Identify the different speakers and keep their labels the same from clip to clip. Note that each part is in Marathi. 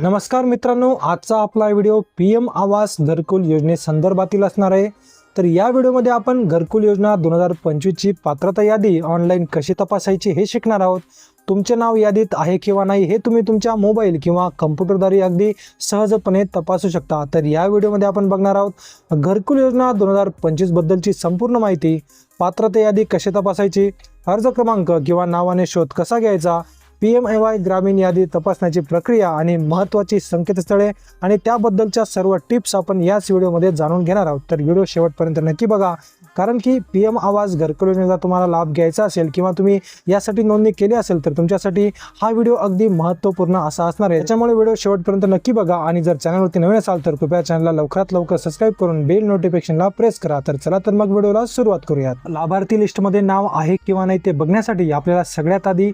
Speaker 1: नमस्कार मित्रांनो आजचा आपला व्हिडिओ पी एम आवास घरकुल योजनेसंदर्भातील असणार आहे. तर या व्हिडिओमध्ये आपण घरकुल योजना दोन हजार पंचवीसची पात्रता यादी ऑनलाईन कशी तपासायची हे शिकणार आहोत. तुमचे नाव यादीत आहे किंवा नाही हे तुम्ही तुमच्या मोबाईल किंवा कम्प्युटरद्वारे अगदी सहजपणे तपासू शकता. तर या व्हिडिओमध्ये आपण बघणार आहोत घरकुल योजना दोन हजार पंचवीसबद्दलची संपूर्ण माहिती पात्रता यादी कशी तपासायची अर्ज क्रमांक किंवा नावाने शोध कसा घ्यायचा पी एम ए वाय ग्रामीण यादी तपासण्याची प्रक्रिया आणि महत्त्वाची संकेतस्थळे आणि त्याबद्दलच्या सर्व टिप्स आपण याच व्हिडिओमध्ये जाणून घेणार आहोत. तर व्हिडिओ शेवटपर्यंत नक्की बघा. कारण की पी एम आवाज घरकुल योजनेचा तुम्हाला लाभ घ्यायचा असेल किंवा तुम्ही यासाठी नोंदणी केली असेल तर तुमच्यासाठी हा व्हिडिओ अगदी महत्त्वपूर्ण असा असणार आहे. त्याच्यामुळे व्हिडिओ शेवटपर्यंत नक्की बघा आणि जर चॅनलवरती नवीन असाल तर कृपया चॅनलला लवकरात लवकर सबस्क्राईब करून बेल नोटिफिकेशनला प्रेस करा. तर चला तर मग व्हिडिओला सुरुवात करूयात. लाभार्थी लिस्टमध्ये नाव आहे किंवा नाही ते बघण्यासाठी आपल्याला सगळ्यात आधी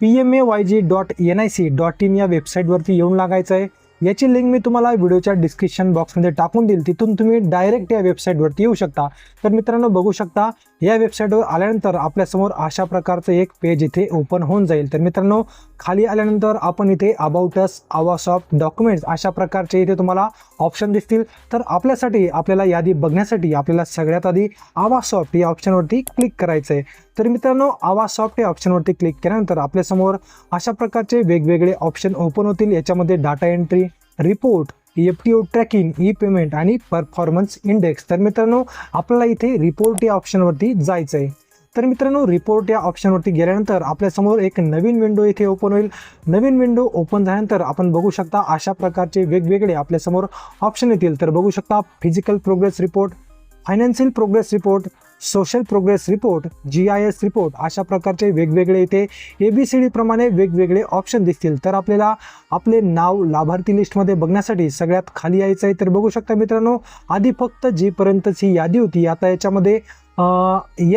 Speaker 1: P M A Y G dot N I C dot in या वेबसाईटवरती येऊन लागायचं आहे. याची लिंक मी तुम्हाला व्हिडिओच्या डिस्क्रिप्शन बॉक्समध्ये टाकून देईल. तिथून तुम्ही डायरेक्ट या वेबसाईटवरती येऊ शकता. तर मित्रांनो बघू शकता या वेबसाईटवर आल्यानंतर आपल्यासमोर अशा प्रकारचं एक पेज इथे ओपन होऊन जाईल. तर मित्रांनो खाली आल्यानंतर आपण इथे अबाउटस आवास ऑफ डॉक्युमेंट्स अशा प्रकारचे इथे तुम्हाला ऑप्शन दिसतील. तर आपल्यासाठी आपल्याला यादी बघण्यासाठी आपल्याला सगळ्यात आधी आवास सॉफ्ट या ऑप्शनवरती क्लिक करायचं आहे तर मित्रांनो आवाज सॉफ्ट या ऑप्शनवरती क्लिक केल्यानंतर आपल्यासमोर अशा प्रकारचे वेगवेगळे ऑप्शन ओपन होतील. याच्यामध्ये data entry report F T O tracking E payment आणि परफॉर्मन्स इंडेक्स तर मित्रांनो आपल्याला इथे रिपोर्ट या ऑप्शनवरती जायचं आहे तर मित्रांनो रिपोर्ट या ऑप्शनवरती गेल्यानंतर आपल्यासमोर एक नवीन विंडो इथे ओपन होईल. नवीन विंडो ओपन झाल्यानंतर आपण बघू शकता अशा प्रकारचे वेगवेगळे आपल्यासमोर ऑप्शन येतील. तर बघू शकता physical progress report financial progress report social progress report G I S report अशा प्रकारचे वेगवेगळे इथे ए बी सी डीप्रमाणे वेगवेगळे ऑप्शन दिसतील. तर आपल्याला आपले नाव लाभार्थी लिस्टमध्ये बघण्यासाठी सगळ्यात खाली यायचं आहे. तर बघू शकता मित्रांनो आधी फक्त जीपर्यंतची यादी होती आता याच्यामध्ये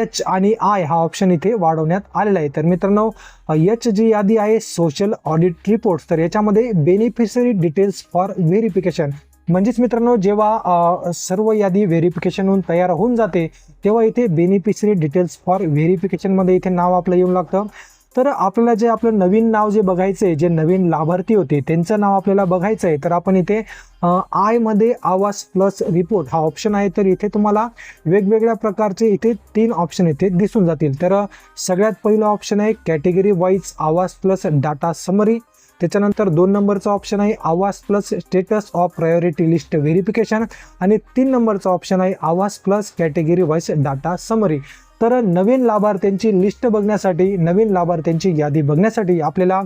Speaker 1: एच आणि आय हा ऑप्शन इथे वाढवण्यात आलेला आहे. तर मित्रांनो एच जी यादी आहे सोशल ऑडिट रिपोर्ट्स तर याच्यामध्ये बेनिफिशरी डिटेल्स फॉर व्हेरिफिकेशन म्हणजेच मित्रांनो जेव्हा सर्व यादी व्हेरिफिकेशन होऊन तयार होऊन जाते तेव्हा इथे बेनिफिशरी डिटेल्स फॉर व्हेरिफिकेशनमध्ये इथे नाव आपलं येऊन लागतं. तर आपल्याला जे आपलं नवीन नाव जे बघायचं आहे जे नवीन लाभार्थी होते त्यांचं नाव आपल्याला बघायचं आहे तर आपण इथे आयमध्ये आवास प्लस रिपोर्ट हा ऑप्शन आहे. तर इथे तुम्हाला वेगवेगळ्या प्रकारचे इथे तीन ऑप्शन इथे दिसून जातील. तर सगळ्यात पहिलं ऑप्शन आहे category wise Awaas plus data summary त्याच्यानंतर दोन नंबरचा ऑप्शन आहे Awaas plus status of priority list verification आणि तीन नंबरचा ऑप्शन आहे Awaas plus category wise data summary तर नवीन लाभार्थ्यांची लिस्ट बघण्यासाठी नवीन लाभार्थ्यांची यादी बघण्यासाठी आपल्याला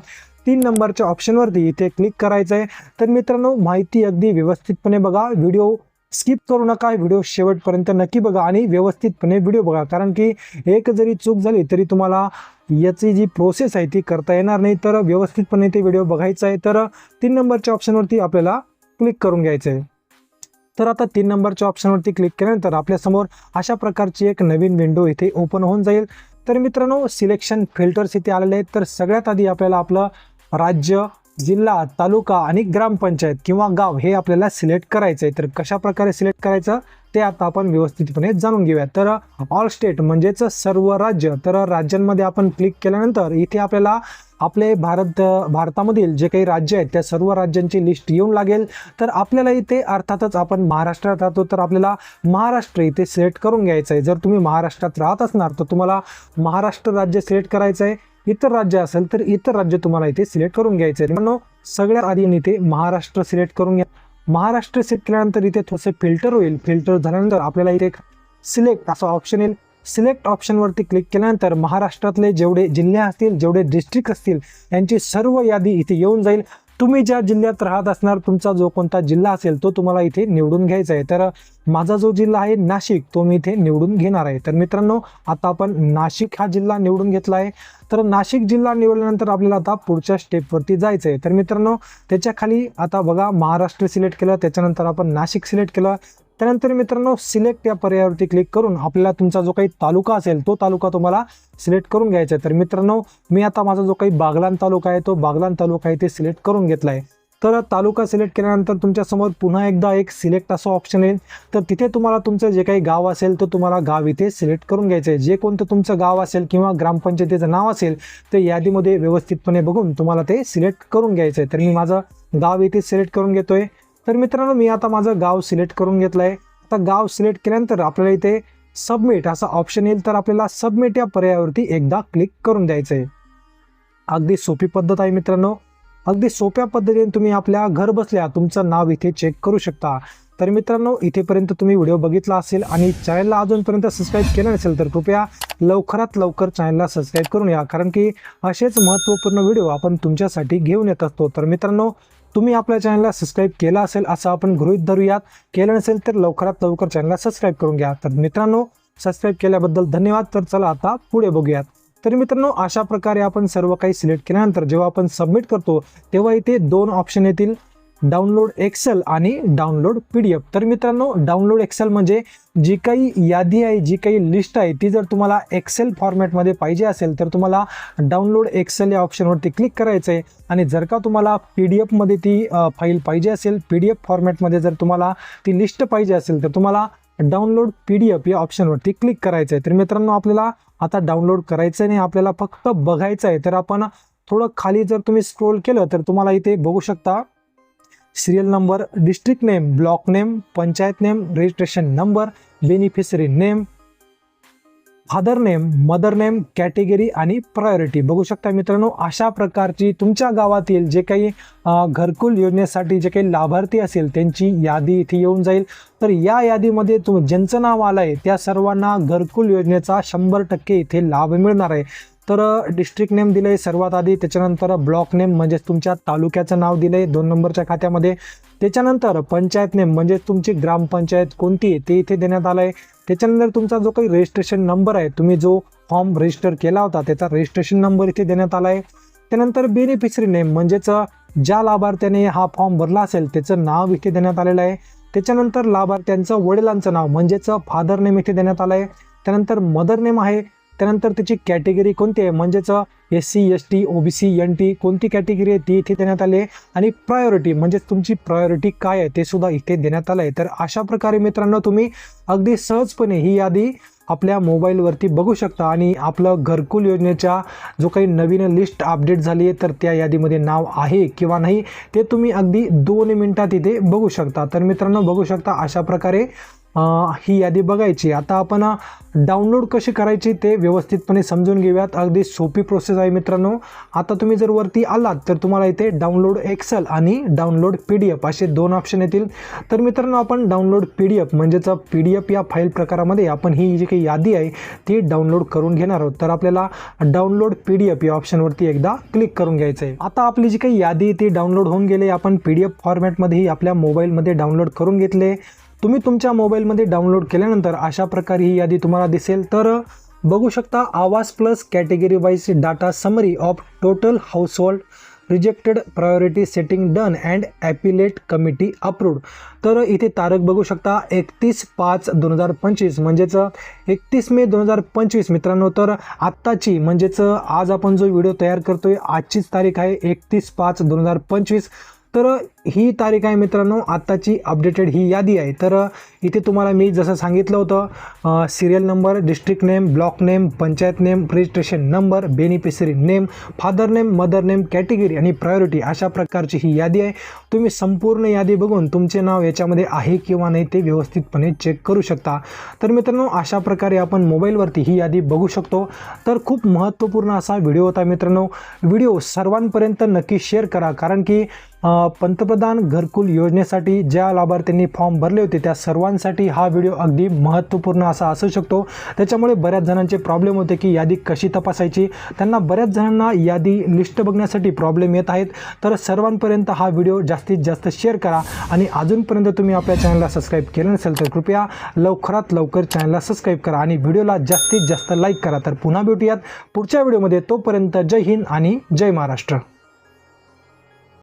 Speaker 1: तीन नंबरच्या ऑप्शनवरती इथे क्लिक करायचं आहे तर मित्रांनो माहिती अगदी व्यवस्थितपणे बघा. व्हिडिओ स्किप करू नका व्हिडिओ शेवटपर्यंत नक्की बघा आणि व्यवस्थितपणे व्हिडिओ बघा. कारण की एक जरी चूक झाली तरी तुम्हाला याची जी प्रोसेस आहे ती करता येणार नाही. तर व्यवस्थितपणे ते व्हिडिओ बघायचा आहे. तर तीन नंबरच्या ऑप्शनवरती आपल्याला क्लिक करून घ्यायचं आहे. तर आता तीन नंबरच्या ऑप्शनवरती क्लिक केल्यानंतर आपल्यासमोर अशा प्रकारची एक नवीन विंडो इथे ओपन होऊन जाईल. तर मित्रांनो सिलेक्शन फिल्टर्स इथे आलेले आहेत. तर सगळ्यात आधी आपल्याला आपलं राज्य जिल्हा तालुका आणि ग्रामपंचायत किंवा गाव हे आपल्याला सिलेक्ट करायचं आहे तर कशा प्रकारे सिलेक्ट करायचं? ते आता आपण व्यवस्थितपणे जाणून घेऊया. तर ऑल स्टेट म्हणजेच सर्व राज्य तर राज्यांमध्ये आपण क्लिक केल्यानंतर इथे आपल्याला आपले भारत भारतामधील जे काही राज्य आहेत त्या सर्व राज्यांची लिस्ट येऊन लागेल. तर आपल्याला इथे अर्थातच आपण महाराष्ट्रात राहतो तर आपल्याला महाराष्ट्र इथे सिलेक्ट करून घ्यायचं आहे जर तुम्ही महाराष्ट्रात राहत असणार तर तुम्हाला महाराष्ट्र राज्य सिलेक्ट करायचं आहे इतर राज्य असेल तर इतर राज्य तुम्हाला इथे सिलेक्ट करून घ्यायचं आहे मित्रांनो, सगळ्यात आधी इथे महाराष्ट्र सिलेक्ट करून घ्या. महाराष्ट्र सिलेक्ट केल्यानंतर इथे थोडंसं फिल्टर होईल. फिल्टर झाल्यानंतर आपल्याला इथे सिलेक्ट असा ऑप्शन येईल. सिलेक्ट ऑप्शनवरती क्लिक केल्यानंतर महाराष्ट्रातले जेवढे जिल्हे असतील जेवढे डिस्ट्रिक्ट असतील यांची सर्व यादी इथे येऊन जाईल. तुम्ही ज्या जिल्ह्यात राहत असणार तुमचा जो कोणता जिल्हा असेल तो तुम्हाला इथे निवडून घ्यायचा आहे. तर माझा जो जिल्हा आहे नाशिक तो मी इथे निवडून घेणार आहे. तर मित्रांनो आता आपण नाशिक हा जिल्हा निवडून घेतला आहे. तर नाशिक जिल्हा निवडल्यानंतर आपल्याला आता पुढच्या स्टेपवरती जायचं आहे. तर मित्रांनो त्याच्याखाली आता बघा महाराष्ट्र सिलेक्ट केलं त्याच्यानंतर आपण नाशिक सिलेक्ट केलं. त्यानंतर मित्रांनो सिलेक्ट या पर्यायावरती क्लिक करून आपल्याला तुमचा जो काही तालुका असेल तो तालुका तुम्हाला सिलेक्ट करून घ्यायचा आहे. तर मित्रांनो मी आता माझा जो काही बागलान तालुका आहे तो बागलान तालुका इथे सिलेक्ट करून घेतला आहे तर तालुका सिलेक्ट केल्यानंतर तुमच्यासमोर पुन्हा एकदा एक सिलेक्ट असं ऑप्शन येईल. तर तिथे तुम्हाला तुमचं जे काही गाव असेल तर तुम्हाला गाव इथे सिलेक्ट करून घ्यायचं आहे. जे कोणतं तुमचं गाव असेल किंवा ग्रामपंचायतीचं नाव असेल ते यादीमध्ये व्यवस्थितपणे बघून तुम्हाला ते सिलेक्ट करून घ्यायचं आहे. तर मी माझं गाव इथे सिलेक्ट करून घेतोय. तर मित्रांनो मी आता माझं गाव सिलेक्ट करून घेतलं आहे. आता गाव सिलेक्ट केल्यानंतर आपल्याला इथे सबमिट असा ऑप्शन येईल तर आपल्याला सबमिट या पर्यायावरती एकदा क्लिक करून द्यायचं आहे. अगदी सोपी पद्धत आहे मित्रांनो. अगदी सोप्या पद्धतीने तुम्ही आपल्या घर बसल्या तुमचं नाव इथे चेक करू शकता. तर मित्रांनो इथेपर्यंत तुम्ही व्हिडिओ बघितला असेल आणि चॅनलला अजूनपर्यंत सबस्क्राईब केलं नसेल तर कृपया लवकरात लवकर चॅनलला सबस्क्राईब करून या. कारण की असेच महत्त्वपूर्ण व्हिडिओ आपण तुमच्यासाठी घेऊन येत असतो. तर मित्रांनो तुम्ही आपल्या चॅनलला सबस्क्राईब केला असेल असं आपण गृहित धरूयात. केलं नसेल तर लवकरात लवकर चॅनलला सबस्क्राईब करून घ्या. तर मित्रांनो सबस्क्राईब केल्याबद्दल धन्यवाद. तर चला आता पुढे बघूयात. तर मित्रांनो अशा प्रकारे आपण सर्व काही सिलेक्ट केल्यानंतर जेव्हा आपण सबमिट करतो तेव्हा इथे दोन ऑप्शन येतील. डाउनलोड एक्सेल आणि डाउनलोड पी डी एफ. तर मित्रांनो डाउनलोड एक्सेल म्हणजे जी काही यादी आहे जी काही लिस्ट आहे ती जर तुम्हाला एक्सेल फॉर्मॅटमध्ये पाहिजे असेल तर तुम्हाला डाउनलोड एक्सेल या ऑप्शनवरती क्लिक करायचं आहे आणि जर का तुम्हाला पी डी एफमध्ये ती फाईल पाहिजे असेल पी डी एफ फॉर्मॅटमध्ये जर तुम्हाला ती लिस्ट पाहिजे असेल तर तुम्हाला डाउनलोड पी डी एफ या ऑप्शनवरती क्लिक करायचं आहे तर मित्रांनो आपल्याला आता डाउनलोड करायचं नाही आपल्याला फक्त बघायचं आहे तर आपण थोडं खाली जर तुम्ही स्क्रोल केलं तर तुम्हाला इथे बघू शकता serial number district name block name panchayat name registration number beneficiary name father name mother name category आणि प्रायोरिटी. बघू शकता मित्रांनो अशा प्रकारची तुमच्या गावातील जे काही घरकुल योजनेसाठी जे काही लाभार्थी असेल त्यांची यादी इथे येऊन जाईल. तर या यादीमध्ये तुम ज्यांचं नाव आलं आहे त्या सर्वांना घरकुल योजनेचा शंभर टक्के इथे लाभ मिळणार आहे. तर डिस्ट्रिक्ट नेम दिलं आहे सर्वात आधी त्याच्यानंतर ब्लॉक नेम म्हणजेच तुमच्या तालुक्याचं नाव दिलं आहे दोन नंबरच्या खात्यामध्ये. त्याच्यानंतर पंचायत नेम म्हणजे तुमची ग्रामपंचायत कोणती आहे ते इथे देण्यात आलं आहे त्याच्यानंतर तुमचा जो काही रजिस्ट्रेशन नंबर आहे तुम्ही जो फॉर्म रजिस्टर केला होता त्याचा रजिस्ट्रेशन नंबर इथे देण्यात आला आहे त्यानंतर बेनिफिशरी नेम म्हणजेच ज्या लाभार्थ्याने हा फॉर्म भरला असेल त्याचं नाव इथे देण्यात आलेलं आहे. त्याच्यानंतर लाभार्थ्यांचं वडिलांचं नाव म्हणजेच फादर नेम इथे देण्यात आलं आहे त्यानंतर मदर नेम आहे. त्यानंतर त्याची कॅटेगरी कोणती आहे? म्हणजेच S C S T O B C N T कोणती कॅटेगरी आहे? ती इथे देण्यात आली आहे. आणि प्रायोरिटी म्हणजेच तुमची प्रायोरिटी काय आहे? ते सुद्धा इथे देण्यात आलं आहे. तर अशा प्रकारे मित्रांनो तुम्ही अगदी सहजपणे ही यादी आपल्या मोबाईलवरती बघू शकता. आणि आपलं घरकुल योजनेच्या जो काही नवीन लिस्ट अपडेट झाली आहे तर त्या यादीमध्ये नाव आहे किंवा नाही ते तुम्ही अगदी दोन मिनिटात इथे बघू शकता. तर मित्रांनो बघू शकता अशा प्रकारे ही यादी बघायची. आता आपण डाउनलोड कशी करायची ते व्यवस्थितपणे समजून घेऊयात. अगदी सोपी प्रोसेस आहे मित्रांनो. आता तुम्ही जर वरती आलात तर तुम्हाला इथे डाउनलोड एक्सेल आणि डाउनलोड पी डी एफ असे दोन ऑप्शन येतील. तर मित्रांनो आपण डाउनलोड पी डी एफ म्हणजेच पी डी एफ या फाईल प्रकारामध्ये आपण ही जी काही यादी आहे ती डाउनलोड करून घेणार आहोत. तर आपल्याला डाउनलोड पी डी एफ या ऑप्शनवरती एकदा क्लिक करून घ्यायचं आहे आता आपली जी काही यादी आहे ती डाउनलोड होऊन गेली. आपण पी डी एफ फॉर्मॅटमध्येही आपल्या मोबाईलमध्ये डाउनलोड करून घेतले. तुम्ही तुमच्या मोबाईलमध्ये डाउनलोड केल्यानंतर अशा प्रकारे ही यादी तुम्हाला दिसेल. तर बघू शकता Awaas plus category wise data summary of total household rejected priority setting done and appellate committee approved तर इथे तारक बघू शकता एकतीस पाच दोन हजार पंचवीस म्हणजेच एकतीस मे दोन हजार पंचवीस मित्रांनो. तर आत्ताची म्हणजेच आज आपण जो व्हिडिओ तयार करतोय आजचीच तारीख आहे एकतीस पाच दोन हजार पंचवीस. तर ही तारीख आहे मित्रांनो आत्ताची अपडेटेड ही यादी आहे. तर इथे तुम्हाला मी जसं सांगितलं होतं serial number district name block name panchayat name registration number beneficiary name father name mother name category आणि प्रायोरिटी अशा प्रकारची ही यादी आहे. तुम्ही संपूर्ण यादी बघून तुमचे नाव याच्यामध्ये आहे किंवा नाही ते व्यवस्थितपणे चेक करू शकता. तर मित्रांनो अशा प्रकारे आपण मोबाईलवरती ही यादी बघू शकतो. तर खूप महत्त्वपूर्ण असा व्हिडिओ होता मित्रांनो. व्हिडिओ सर्वांपर्यंत नक्की शेअर करा. कारण की अ, पंतप्रधान घरकुल योजनेसाठी ज्या लाभार्थ्यांनी फॉर्म भरले होते त्या सर्वांसाठी हा व्हिडिओ अगदी महत्त्वपूर्ण असा असू शकतो. त्याच्यामुळे बऱ्याच जणांचे प्रॉब्लेम होते की यादी कशी तपासायची? त्यांना बऱ्याच जणांना यादी लिस्ट बघण्यासाठी प्रॉब्लेम येत आहेत. तर सर्वांपर्यंत हा व्हिडिओ जास्तीत जास्त शेअर करा आणि अजूनपर्यंत तुम्ही आपल्या चॅनलला सबस्क्राईब केलं नसेल तर कृपया लवकरात लवकर चॅनलला सबस्क्राईब करा आणि व्हिडिओला जास्तीत जास्त लाईक करा. तर पुन्हा भेटूयात पुढच्या व्हिडिओमध्ये. तोपर्यंत जय हिंद आणि जय महाराष्ट्र.